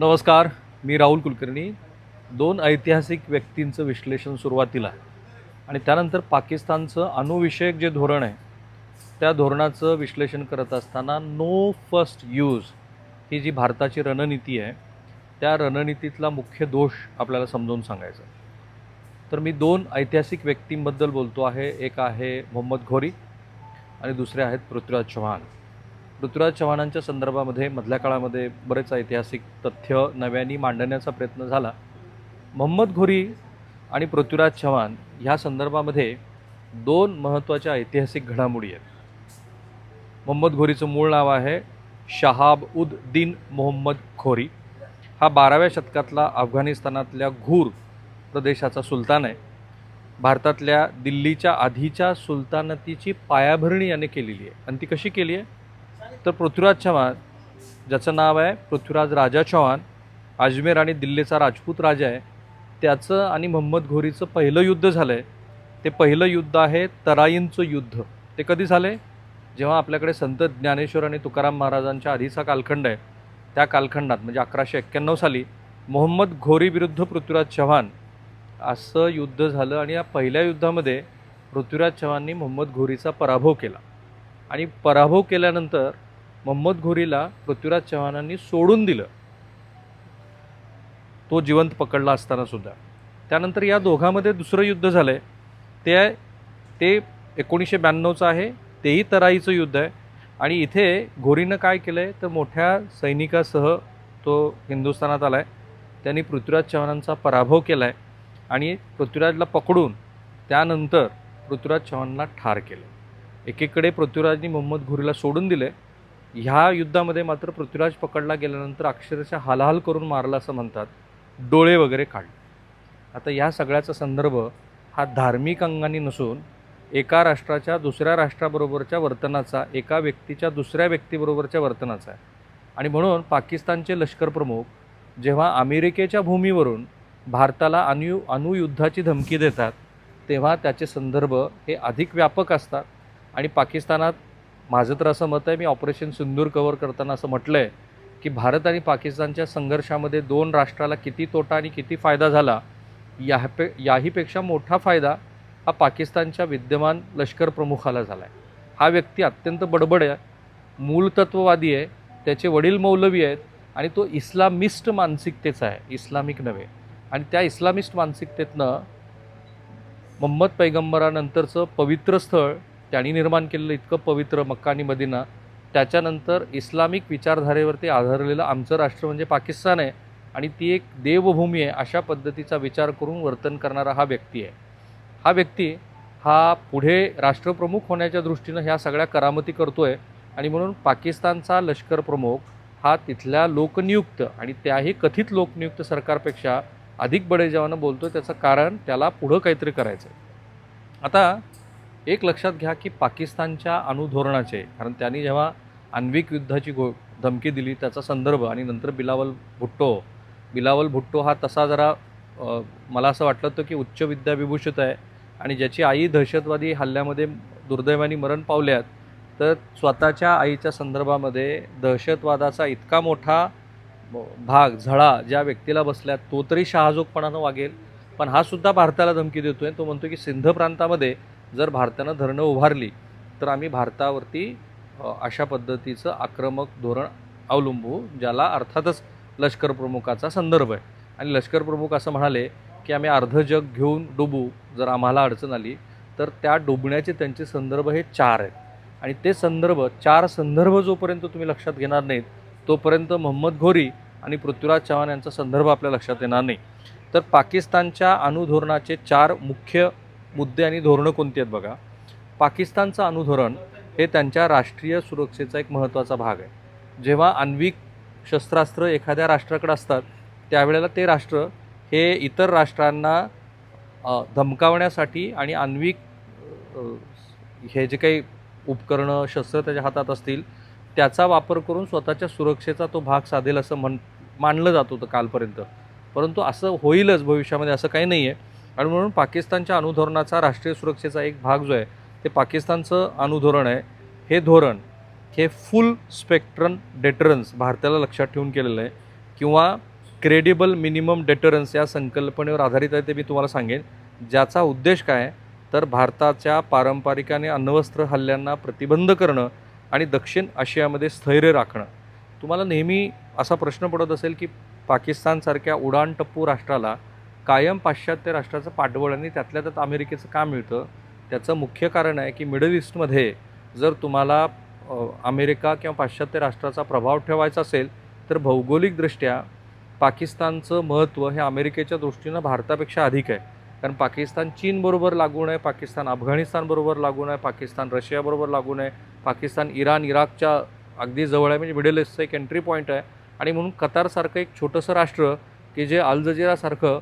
नमस्कार मी राहुल कुलकर्णी. दोन ऐतिहासिक व्यक्तींचं विश्लेषण सुरुवातीला. आणि त्यानंतर पाकिस्तानचं अणुविषयक जे धोरण आहे त्या धोरणाचं विश्लेषण करत असताना नो फर्स्ट यूज ही जी भारताची रणनीती आहे त्या रणनीतीतला मुख्य दोष आपल्याला समजावून सांगायचा तर मी दोन ऐतिहासिक व्यक्तींबद्दल बोलतो आहे. एक आहे मोहम्मद घोरी आणि दुसरे आहेत पृथ्वीराज चव्हाण. पृथ्वीराज चव्हाणांच्या संदर्भामध्ये मधल्या काळामध्ये बरेच ऐतिहासिक तथ्य नव्याने मांडण्याचा प्रयत्न झाला. मोहम्मद घोरी आणि पृथ्वीराज चव्हाण ह्या संदर्भामध्ये दोन महत्त्वाच्या ऐतिहासिक घडामोडी आहेत. मोहम्मद घोरीचं मूळ नाव आहे शहाब उद दिन मोहम्मद खोरी हा बाराव्या शतकातला अफगाणिस्तानातल्या घूर प्रदेशाचा सुलतान आहे. भारतातल्या दिल्लीच्या आधीच्या सुलतानतीची पायाभरणी याने केलेली आहे. आणि ती कशी केली आहे? तर पृथ्वीराज चव्हाण ज्याचं नाव आहे पृथ्वीराज राजा चव्हाण अजमेर आणि दिल्लीचा राजपूत राजा आहे त्याचं आणि मोहम्मद घोरीचं पहिलं युद्ध झालं आहे ते पहिलं युद्ध आहे तराईंचं युद्ध. ते कधी झाले जेव्हा आपल्याकडे संत ज्ञानेश्वर आणि तुकाराम महाराजांच्या आधीचा कालखंड आहे. त्या कालखंडात म्हणजे अकराशे एक्क्याण्णव साली मोहम्मद घोरी विरुद्ध पृथ्वीराज चव्हाण असं युद्ध झालं आणि या पहिल्या युद्धामध्ये पृथ्वीराज चव्हाणनी मोहम्मद घोरीचा पराभव केला. आणि पराभव केल्यानंतर मोहम्मद घोरीला पृथ्वीराज चव्हाणांनी सोडून दिलं. तो जिवंत पकडला असताना सुद्धा. त्यानंतर या दोघांमध्ये दुसरं युद्ध झालं आहे ते आहे ते एकोणीसशे ब्याण्णवचं आहे तेही तराईचं युद्ध आहे. आणि इथे घोरीनं काय केलं आहे तर मोठ्या सैनिकासह तो हिंदुस्थानात आला आहे त्यांनी पृथ्वीराज चव्हाणांचा पराभव केला आहे आणि पृथ्वीराजला पकडून त्यानंतर पृथ्वीराज चव्हाणला ठार केलं एकीकडे पृथ्वीराजनी मोहम्मद घोरीला सोडून दिले ह्या युद्धामध्ये मात्र पृथ्वीराज पकडला गेल्यानंतर अक्षरशः हालहाल करून मारला असं म्हणतात. डोळे वगैरे काढले आता या सगळ्याचा संदर्भ हा धार्मिक अंगाने नसून एका राष्ट्राच्या दुसऱ्या राष्ट्राबरोबरच्या वर्तनाचा एका व्यक्तीच्या दुसऱ्या व्यक्तीबरोबरच्या वर्तनाचा आहे. आणि म्हणून पाकिस्तानचे लष्कर प्रमुख जेव्हा अमेरिकेच्या भूमीवरून भारताला अणु अणुयुद्धाची धमकी देतात तेव्हा त्याचे संदर्भ हे अधिक व्यापक असतात. आणि पाकिस्तानात माझं तर असं मत आहे मी ऑपरेशन सिंदूर कव्हर करताना असं म्हटलं आहे की भारत आणि पाकिस्तानच्या संघर्षामध्ये दोन राष्ट्राला किती तोटा आणि किती फायदा झाला यापे याहीपेक्षा मोठा फायदा हा पाकिस्तानच्या विद्यमान लष्कर प्रमुखाला झाला आहे हा व्यक्ती अत्यंत बडबड आहे मूलतत्ववादी आहे त्याचे वडील मौलवी आहेत आणि तो इस्लामिस्ट मानसिकतेचा आहे इस्लामिक नव्हे. आणि त्या इस्लामिस्ट मानसिकतेतनं मोहम्मद पैगंबरानंतरचं पवित्र स्थळ त्यांनी निर्माण केलेलं इतकं पवित्र मक्का आणि मदिना त्याच्यानंतर इस्लामिक विचारधारेवरती आधारलेलं आमचं राष्ट्र म्हणजे पाकिस्तान आहे आणि ती एक देवभूमी आहे अशा पद्धतीचा विचार करून वर्तन करणारा हा व्यक्ती आहे. हा व्यक्ती हा पुढे राष्ट्रप्रमुख होण्याच्या दृष्टीनं ह्या सगळ्या करामती करतो आहे आणि म्हणून पाकिस्तानचा लष्कर प्रमुख हा तिथल्या लोकनियुक्त आणि त्याही कथित लोकनियुक्त सरकारपेक्षा अधिक बडेजावानं बोलतो त्याचं कारण त्याला पुढं काहीतरी करायचं आहे आता एक लक्षात घ्या की पाकिस्तानच्या अणुधोरणाचे कारण त्यांनी जेव्हा आण्विक युद्धाची घो धमकी दिली त्याचा संदर्भ आणि नंतर बिलावल भुट्टो बिलावल भुट्टो हा तसा जरा मला असं वाटलं होतं की उच्च विद्याविभूषित आहे आणि ज्याची आई दहशतवादी हल्ल्यामध्ये दुर्दैवाने मरण पावल्यात तर स्वतःच्या आईच्या संदर्भामध्ये दहशतवादाचा इतका मोठा भाग झळा ज्या व्यक्तीला बसल्या तो तरी शहाजोगपणानं वागेल. पण हा सुद्धा भारताला धमकी देतो आहे तो म्हणतो की सिंध प्रांतामध्ये जर भारतानं धरणं उभारली तर आम्ही भारतावरती अशा पद्धतीचं आक्रमक धोरण अवलंबू ज्याला अर्थातच लष्कर प्रमुखाचा संदर्भ आहे. आणि लष्कर प्रमुख असं म्हणाले की आम्ही अर्ध जग घेऊन डुबू जर आम्हाला अडचण आली तर त्या डुबण्याचे त्यांचे संदर्भ हे चार आहेत. आणि ते संदर्भ चार संदर्भ जोपर्यंत तुम्ही लक्षात घेणार नाहीत तोपर्यंत मोहम्मद घोरी आणि पृथ्वीराज चव्हाण यांचा संदर्भ आपल्या लक्षात येणार नाही. तर पाकिस्तानच्या अणुधोरणाचे चार मुख्य मुद्दे आणि धोरणं कोणती आहेत बघा? पाकिस्तानचं अनुधोरण हे त्यांच्या राष्ट्रीय सुरक्षेचा एक महत्त्वाचा भाग आहे. जेव्हा आण्विक शस्त्रास्त्र एखाद्या राष्ट्राकडे असतात त्यावेळेला ते राष्ट्र हे इतर राष्ट्रांना धमकावण्यासाठी आणि आण्विक हे जे काही उपकरणं शस्त्र त्याच्या हातात असतील त्याचा वापर करून स्वतःच्या सुरक्षेचा तो भाग साधेल असं म्हण मानलं जात होतं कालपर्यंत. परंतु असं होईलच भविष्यामध्ये असं काही नाही आहे आणि म्हणून पाकिस्तानच्या अनुधोरणाचा राष्ट्रीय सुरक्षेचा एक भाग जो आहे ते पाकिस्तानचं अनुधोरण आहे. हे धोरण हे फुल स्पेक्ट्रम डेटरन्स भारताला लक्षात ठेवून केलेलं आहे. किंवा क्रेडिबल मिनिमम डेटरन्स या संकल्पनेवर आधारित आहे ते मी तुम्हाला सांगेन. ज्याचा उद्देश काय? तर भारताच्या पारंपरिक आणि अण्वस्त्र हल्ल्यांना प्रतिबंध करणं आणि दक्षिण आशियामध्ये स्थैर्य राखणं. तुम्हाला नेहमी असा प्रश्न पडत असेल की पाकिस्तानसारख्या उडाणटप्पू राष्ट्राला कायम पाश्चात्य राष्ट्राचं पाठबळ आणि त्यातल्या त्यात अमेरिकेचं का मिळतं. त्याचं मुख्य कारण आहे की मिडल ईस्टमध्ये जर तुम्हाला अमेरिका किंवा पाश्चात्य राष्ट्राचा प्रभाव ठेवायचा असेल तर भौगोलिकदृष्ट्या पाकिस्तानचं महत्त्व हे अमेरिकेच्या दृष्टीनं भारतापेक्षा अधिक आहे. कारण पाकिस्तान चीनबरोबर लागून आहे पाकिस्तान अफगाणिस्तानबरोबर लागून आहे पाकिस्तान रशियाबरोबर लागून आहे पाकिस्तान इराण इराकच्या अगदी जवळ आहे म्हणजे मिडल ईस्टचं एक एंट्री पॉईंट आहे. आणि म्हणून कतारसारखं एक छोटंसं राष्ट्र की जे अलजझीरासारखं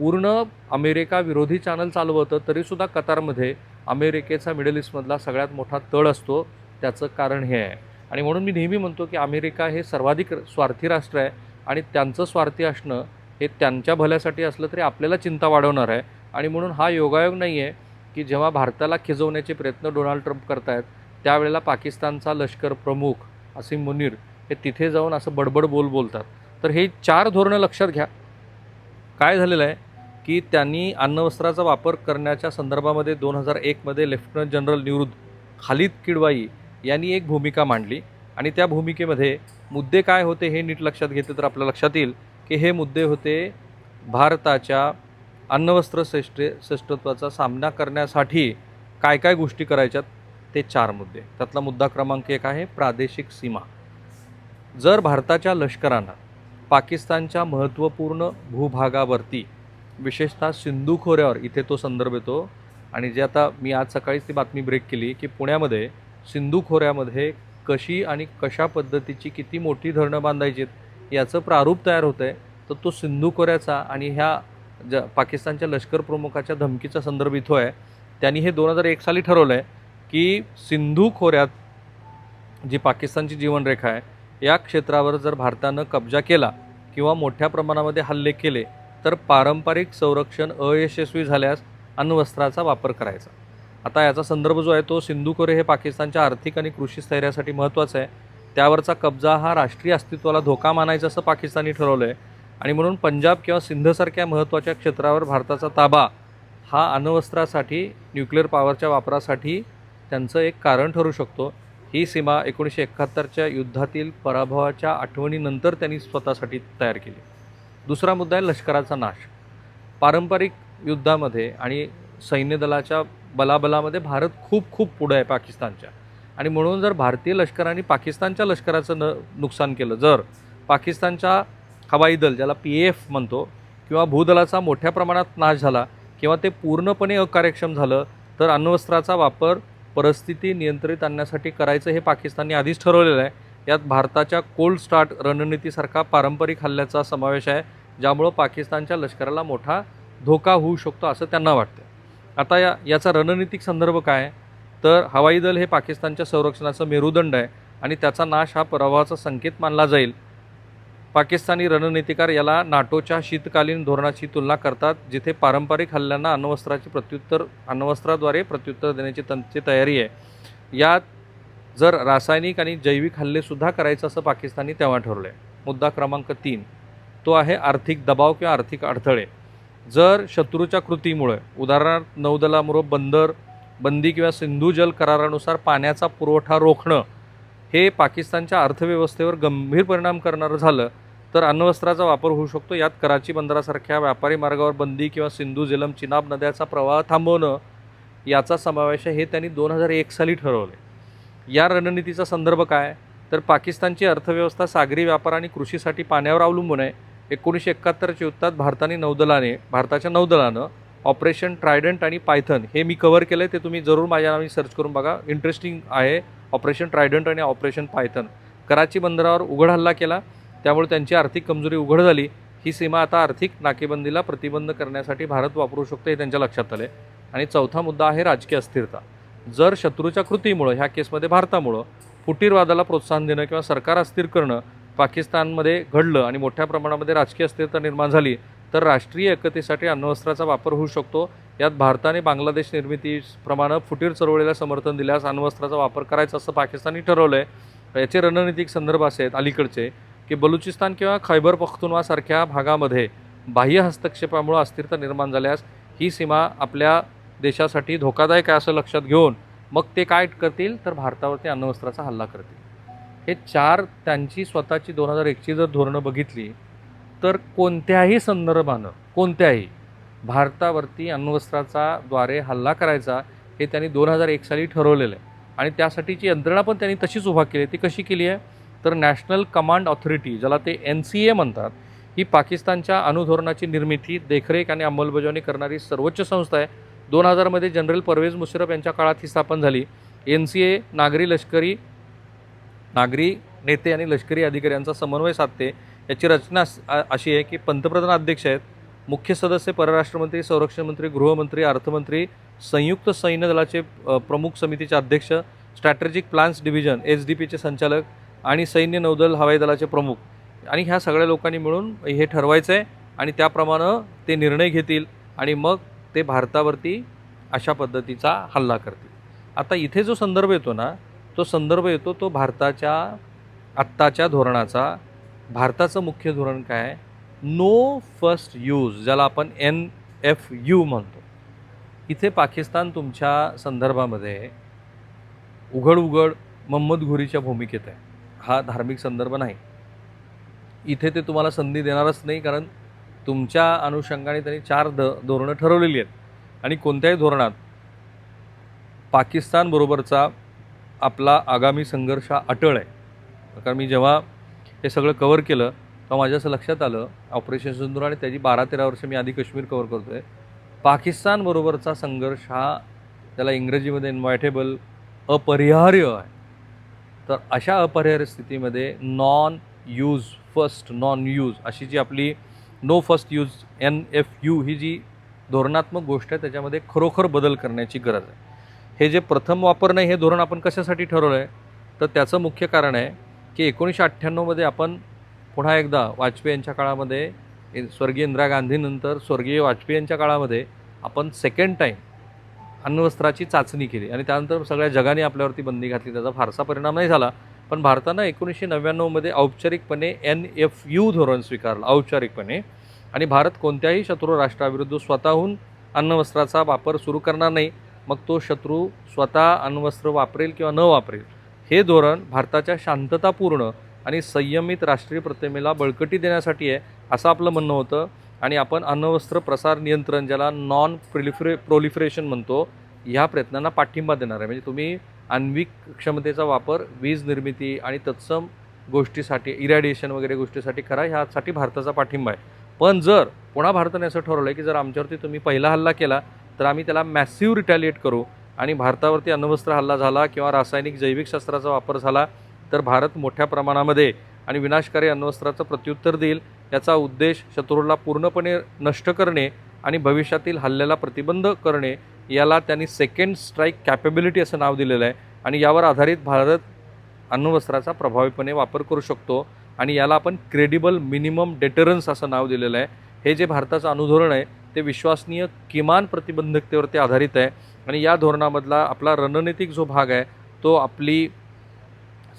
पूर्ण अमेरिका विरोधी चॅनल चालवतं तरीसुद्धा कतारमध्ये अमेरिकेचा मिडल ईस्टमधला सगळ्यात मोठा तळ असतो त्याचं कारण हे आहे. आणि म्हणून मी नेहमी म्हणतो की अमेरिका हे सर्वाधिक स्वार्थी राष्ट्र आहे आणि त्यांचं स्वार्थी असणं हे त्यांच्या भल्यासाठी असलं तरी आपल्याला चिंता वाढवणार आहे. आणि म्हणून हा योगायोग नाही आहे की जेव्हा भारताला खिजवण्याचे प्रयत्न डोनाल्ड ट्रम्प करतायत त्यावेळेला पाकिस्तानचा लष्कर प्रमुख असीम मुनीर हे तिथे जाऊन असं बडबड बोल बोलतात. तर हे चार धोरणं लक्षात घ्या. काय झालेलं आहे? की त्यांनी अन्नवस्त्राचा वापर करण्याच्या संदर्भामध्ये दोन हजार एकमध्ये लेफ्टनंट जनरल निवृत्त खालिद किडवाई यांनी एक भूमिका मांडली. आणि त्या भूमिकेमध्ये मुद्दे काय होते हे नीट लक्षात घेतले तर आपल्या लक्षात येईल की हे मुद्दे होते भारताच्या अन्नवस्त्र श्रेष्ठ श्रेष्ठत्वाचा सामना करण्यासाठी काय काय गोष्टी करायच्यात ते चार मुद्दे. त्यातला मुद्दा क्रमांक एक आहे प्रादेशिक सीमा. जर भारताच्या लष्करानं पाकिस्तानच्या महत्त्वपूर्ण भूभागावरती विशेषतः सिंधू खोऱ्यावर इथे तो संदर्भ येतो. आणि जे आता मी आज सकाळीच ती बातमी ब्रेक केली की पुण्यामध्ये सिंधू खोऱ्यामध्ये कशी आणि कशा पद्धतीची किती मोठी धरणं बांधायची आहेत याचं प्रारूप तयार होतं आहे तर तो सिंधू खोऱ्याचा आणि ह्या ज पाकिस्तानच्या लष्कर प्रमुखाच्या धमकीचा संदर्भ इथं आहे. त्यांनी हे दोन हजार एक साली ठरवलं आहे की सिंधू खोऱ्यात जी पाकिस्तानची जीवनरेखा आहे या क्षेत्रावर जर भारतानं कब्जा केला किंवा मोठ्या प्रमाणामध्ये हल्ले केले तर पारंपरिक संरक्षण अयशस्वी झाल्यास अण्वस्त्राचा वापर करायचा. आता याचा संदर्भ जो आहे तो सिंधू खोरे हे पाकिस्तानच्या आर्थिक आणि कृषी स्थैर्यासाठी महत्त्वाचं आहे. त्यावरचा कब्जा हा राष्ट्रीय अस्तित्वाला धोका मानायचा असं पाकिस्तानी ठरवलं आहे आणि म्हणून पंजाब किंवा सिंधसारख्या महत्त्वाच्या क्षेत्रावर भारताचा ताबा हा अण्वस्त्रासाठी न्यूक्लिअर पॉवरच्या वापरासाठी त्यांचं एक कारण ठरू शकतो. ही सीमा एकोणीसशे एकाहत्तरच्या युद्धातील पराभवाच्या आठवणीनंतर त्यांनी स्वतःसाठी तयार केली. दुसरा मुद्दा आहे लष्कराचा नाश. पारंपरिक युद्धामध्ये आणि सैन्यदलाच्या बलाबलामध्ये भारत खूप खूप पुढं आहे पाकिस्तानच्या. आणि म्हणून जर भारतीय लष्कराने पाकिस्तानच्या लष्कराचं न नुकसान केलं जर पाकिस्तानच्या हवाई दल ज्याला पी एफ म्हणतो किंवा भूदलाचा मोठ्या प्रमाणात नाश झाला किंवा ते पूर्णपणे अकार्यक्षम झालं तर अण्वस्त्राचा वापर परिस्थिती नियंत्रित आणण्यासाठी करायचं हे पाकिस्तानने आधीच ठरवलेलं आहे. यात भारताच्या कोल्ड स्टार्ट रणनीतीसारखा पारंपरिक हल्ल्याचा समावेश आहे. ज्यामुळं पाकिस्तानच्या लष्कराला मोठा धोका होऊ शकतो असं त्यांना वाटतं आता या याचा रणनीतिक संदर्भ काय? तर हवाई दल हे पाकिस्तानच्या संरक्षणाचं मेरुदंड आहे आणि त्याचा नाश हा पराभवाचा संकेत मानला जाईल. पाकिस्तानी रणनीतिकार याला नाटोच्या शीतकालीन धोरणाची तुलना करतात जिथे पारंपरिक हल्ल्यांना अण्वस्त्राचे प्रत्युत्तर अण्वस्त्राद्वारे प्रत्युत्तर देण्याची त्यांची तयारी आहे. यात जर रासायनिक आणि जैविक हल्लेसुद्धा करायचं असं पाकिस्तानी तेव्हा ठरलं आहे मुद्दा क्रमांक तीन. तो आहे आर्थिक दबाव किंवा आर्थिक अडथळे. जर शत्रूच्या कृतीमुळे उदाहरणार्थ नौदलामुळं बंदर बंदी किंवा सिंधू जल करारानुसार पाण्याचा पुरवठा रोखणं हे पाकिस्तानच्या अर्थव्यवस्थेवर गंभीर परिणाम करणारं झालं तर अण्वस्त्राचा वापर होऊ शकतो. यात कराची बंदरासारख्या व्यापारी मार्गावर बंदी किंवा सिंधू झेलम चिनाब नद्याचा प्रवाह थांबवणं याचा समावेश आहे हे त्यांनी दोन हजार एक साली ठरवले या रणनीतीचा संदर्भ काय? तर पाकिस्तानची अर्थव्यवस्था सागरी व्यापार आणि कृषीसाठी पाण्यावर अवलंबून आहे. एकोणीसशे एकाहत्तरच्या युद्धात भारताने नौदलाने भारताच्या नौदलानं ऑपरेशन ट्रायडंट आणि पायथन हे मी कव्हर केलं आहे ते तुम्ही जरूर माझ्या नावाने सर्च करून बघा. इंटरेस्टिंग आहे. ऑपरेशन ट्रायडंट आणि ऑपरेशन पायथन कराची बंदरावर उघड हल्ला केला. त्यामुळे त्यांची आर्थिक कमजोरी उघड झाली. ही सीमा आता आर्थिक नाकेबंदीला प्रतिबंध करण्यासाठी भारत वापरू शकतो हे त्यांच्या लक्षात आले आणि चौथा मुद्दा आहे राजकीय अस्थिरता. जर शत्रूच्या कृतीमुळं ह्या केसमध्ये भारतामुळं फुटीरवादाला प्रोत्साहन देणं किंवा सरकार अस्थिर करणं पाकिस्तानमध्ये घडलं आणि मोठ्या प्रमाणामध्ये राजकीय अस्थिरता निर्माण झाली तर राष्ट्रीय एकतेसाठी अण्वस्त्राचा वापर होऊ शकतो. यात भारताने बांगलादेश निर्मितीप्रमाणे फुटीर चळवळीला समर्थन दिल्यास अण्वस्त्राचा वापर करायचा असं पाकिस्तानी ठरवलं आहे याचे रणनीतिक संदर्भ असे आहेत अलीकडचे की बलुचिस्तान किंवा खैबर पख्तुनवासारख्या भागामध्ये बाह्य हस्तक्षेपामुळे अस्थिरता निर्माण झाल्यास ही सीमा आपल्या देशासाठी धोकादायक आहे असं लक्षात घेऊन मग ते काय करतील? तर भारतावरती अण्वस्त्राचा हल्ला करतील. हे चार त्यांची स्वतःची दोन हजार एकची जर धोरणं बघितली तर कोणत्याही संदर्भानं कोणत्याही भारतावरती अण्वस्त्राचा द्वारे हल्ला करायचा हे त्यांनी दोन हजार एक साली ठरवलेलं आहे. आणि त्यासाठीची यंत्रणा पण त्यांनी तशीच उभा केली आहे. ती कशी केली आहे? तर नॅशनल कमांड ऑथॉरिटी ज्याला ते एन सी ए म्हणतात ही पाकिस्तानच्या अणुधोरणाची निर्मिती देखरेख आणि अंमलबजावणी करणारी सर्वोच्च संस्था आहे. दोन हजारमध्ये जनरल परवेज मुशरफ यांच्या काळात ही स्थापन झाली. एन सी ए नागरी लष्करी नागरी नेते आणि लष्करी अधिकाऱ्यांचा समन्वय साधते. याची रचना अशी आहे की पंतप्रधान अध्यक्ष आहेत. मुख्य सदस्य परराष्ट्रमंत्री संरक्षण मंत्री गृहमंत्री अर्थमंत्री संयुक्त सैन्य दलाचे प्रमुख समितीचे अध्यक्ष strategic plans division H D पीचे संचालक आणि सैन्य नौदल हवाई दलाचे प्रमुख. आणि ह्या सगळ्या लोकांनी मिळून हे ठरवायचं आहे आणि त्याप्रमाणे ते निर्णय घेतील आणि मग ते भारतावरती अशा पद्धतीचा हल्ला करतील. आता इथे जो संदर्भ येतो ना तो संदर्भ येतो तो भारताच्या आत्ताच्या धोरणाचा. भारताचं मुख्य धोरण काय आहे? नो फर्स्ट यूज ज्याला आपण एन एफ यू म्हणतो. इथे पाकिस्तान तुमच्या संदर्भामध्ये उघड उघड मोहम्मद घुरीच्या भूमिकेत आहे. हा धार्मिक संदर्भ नाही. इथे ते तुम्हाला संधी देणारच नाही कारण तुमच्या अनुषंगाने त्यांनी चार ध धोरणं ठरवलेली आहेत. आणि कोणत्याही धोरणात पाकिस्तानबरोबरचा आपला आगामी संघर्ष हा अटळ आहे. कारण मी जेव्हा हे सगळं कवर केलं तेव्हा माझ्या असं लक्षात आलं ऑपरेशन सिंधूर आणि त्याची बारा तेरा वर्ष मी आधी काश्मीर कवर करतो आहे पाकिस्तानबरोबरचा संघर्ष हा त्याला इंग्रजीमध्ये इन्व्हायटेबल अपरिहार्य आहे. तर अशा अपरिहार्य स्थितीमध्ये non use first non use अशी जी आपली no first use N F U ही जी धोरणात्मक गोष्ट आहे त्याच्यामध्ये खरोखर बदल करण्याची गरज आहे. हे जे प्रथम वापरणे हे धोरण आपण कशासाठी ठरवलं आहे तर त्याचं मुख्य कारण आहे की एकोणीसशे अठ्ठ्याण्णवमध्ये आपण पुन्हा एकदा वाजपेयी यांच्या काळामध्ये स्वर्गीय इंदिरा गांधीनंतर स्वर्गीय वाजपेयी यांच्या काळामध्ये आपण सेकंड टाईम अन्नवस्त्राची चाचणी केली. आणि त्यानंतर सगळ्या जगाने आपल्यावरती बंदी घातली. त्याचा फारसा परिणाम नाही झाला. पण भारतानं एकोणीसशे नव्याण्णवमध्ये औपचारिकपणे एन एफ यू धोरण स्वीकारलं औपचारिकपणे. आणि भारत कोणत्याही शत्रू राष्ट्राविरुद्ध स्वतःहून अन्नवस्त्राचा वापर सुरू करणार नाही. मग तो शत्रू स्वतः अण्वस्त्र वापरेल किंवा न वापरेल हे धोरण भारताच्या शांततापूर्ण आणि संयमित राष्ट्रीय प्रतिमेला बळकटी देण्यासाठी आहे असं आपलं म्हणणं होतं. आणि आपण अण्वस्त्र प्रसार नियंत्रण ज्याला नॉन प्रिलिफरे प्रोलिफरेशन म्हणतो ह्या प्रयत्नांना पाठिंबा देणार आहे. म्हणजे तुम्ही आण्विक क्षमतेचा वापर वीज निर्मिती आणि तत्सम गोष्टीसाठी इरॅडिएशन वगैरे गोष्टीसाठी करा ह्यासाठी भारताचा पाठिंबा आहे. पण जर पुन्हा भारताने असं ठरवलं आहे की जर आमच्यावरती तुम्ही पहिला हल्ला केला तर आम्ही त्याला मॅसिव्ह रिटॅलिएट करू. आणि भारतावरती अण्वस्त्र हल्ला झाला किंवा रासायनिक जैविकशास्त्राचा वापर झाला तर भारत मोठ्या प्रमाणामध्ये आणि विनाशकारी अण्वस्त्राचं प्रत्युत्तर देईल याचा उद्देश शत्रूला पूर्णपणे नष्ट करणे आणि भविष्यातील हल्ल्याला प्रतिबंध करणे याला त्यांनी सेकंड स्ट्राईक कॅपेबिलिटी असं नाव दिलेलं आहे. आणि यावर आधारित भारत अण्वस्त्राचा प्रभावीपणे वापर करू शकतो आणि याला आपण क्रेडिबल मिनिमम डेटरन्स असं नाव दिलेलं आहे. हे जे भारताचं अनुधोरण आहे ते विश्वसनीय किमान प्रतिबंधकतेवरती आधारित आहे. आणि या धोरणामधला आपला रणनीतिक जो भाग आहे तो आपली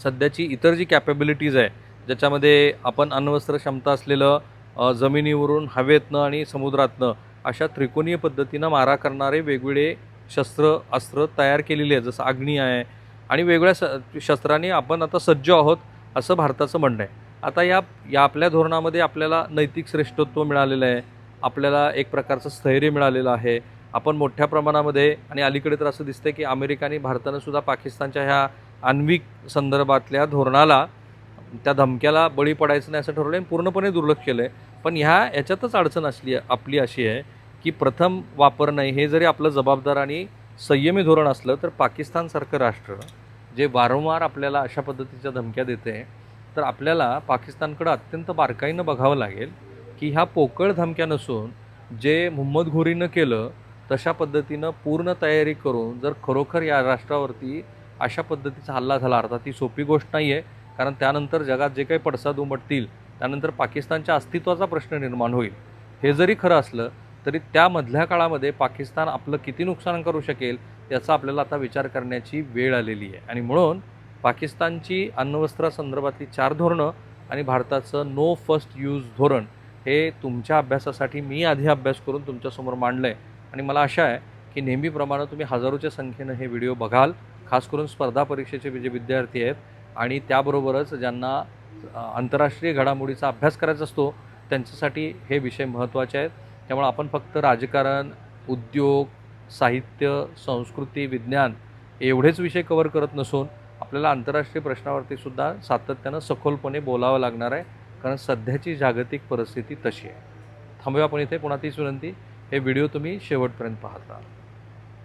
सध्याची इतर जी कॅपेबिलिटीज आहे ज्याच्यामध्ये आपण अण्वस्त्र क्षमता असलेलं जमिनीवरून हवेतनं आणि समुद्रातनं अशा त्रिकोणीय पद्धतीनं मारा करणारे वेगवेगळे शस्त्र अस्त्र तयार केलेले आहेत जसं अग्नी आहे. आणि वेगवेगळ्या स शस्त्राने आपण आता सज्ज आहोत असं भारताचं म्हणणं आहे. आता या या आपल्या धोरणामध्ये आपल्याला नैतिक श्रेष्ठत्व मिळालेलं आहे. आपल्याला एक प्रकारचं स्थैर्य मिळालेलं आहे. आपण मोठ्या प्रमाणामध्ये आणि अलीकडे तर असं दिसतंय की अमेरिका आणि भारतानं सुद्धा पाकिस्तानच्या ह्या आण्विक संदर्भातल्या धोरणाला त्या धमक्याला बळी पडायचं नाही असं ठरवलं आहे पूर्णपणे दुर्लक्ष केलं आहे पण ह्या याच्यातच अडचण असली आपली अशी आहे की प्रथम वापर नाही हे जरी आपलं जबाबदार आणि संयमी धोरण असलं तर पाकिस्तानसारखं राष्ट्र जे वारंवार आपल्याला अशा पद्धतीच्या धमक्या देते तर आपल्याला पाकिस्तानकडं अत्यंत बारकाईनं बघावं लागेल. की ह्या पोकळ धमक्या नसून जे मोहम्मद घोरीनं केलं तशा पद्धतीनं पूर्ण तयारी करून जर खरोखर या राष्ट्रावरती अशा पद्धतीचा हल्ला झाला अर्थात ती सोपी गोष्ट नाही आहे कारण त्यानंतर जगात जे काही पडसाद उमटतील त्यानंतर पाकिस्तानच्या अस्तित्वाचा प्रश्न निर्माण होईल. हे जरी खरं असलं तरी त्यामधल्या काळामध्ये पाकिस्तान आपलं किती नुकसान करू शकेल याचा आपल्याला आता विचार करण्याची वेळ आलेली आहे. आणि म्हणून पाकिस्तानची अन्नवस्त्रासंदर्भातली चार धोरणं आणि भारताचं नो फर्स्ट यूज धोरण हे तुमच्या अभ्यासासाठी मी आधी अभ्यास करून तुमच्यासमोर मांडलं आहे आणि मला आशा आहे की नेहमीप्रमाणे तुम्ही हजारोच्या संख्येनं हे व्हिडिओ बघाल खास करून स्पर्धा परीक्षेचे जे विद्यार्थी आहेत. आणि त्याबरोबरच ज्यांना आंतरराष्ट्रीय घडामोडीचा अभ्यास करायचा असतो त्यांच्यासाठी हे विषय महत्त्वाचे आहेत. त्यामुळे आपण फक्त राजकारण उद्योग साहित्य संस्कृती विज्ञान एवढेच विषय कवर करत नसून आपल्याला आंतरराष्ट्रीय प्रश्नावरती सुद्धा सातत्यानं सखोलपणे बोलावं लागणार आहे. कारण सध्याची जागतिक परिस्थिती तशी आहे. थांबूया आपण इथे पुन्हा तीच विनंती. हे व्हिडिओ तुम्ही शेवटपर्यंत पाहत राहा.